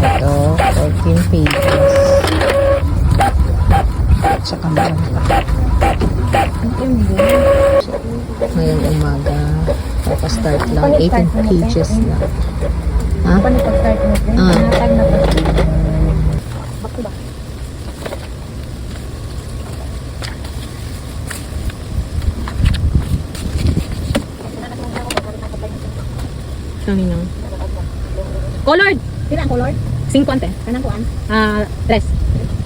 tatlo, 14 pages. At saka meron pa. Ngayon umaga, nakastart lang, 18 pages lang. Ha? Ah. Colored! Kailangan colored? 50. Kanang kuan? Ah, tres.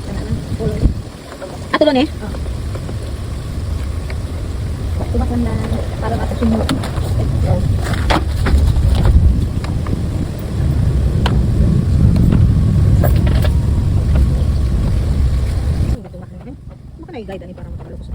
Kanang color. Ato doon eh? Tubak lang na para ako sumunod. Maka na-guide ani para makabalo ko sa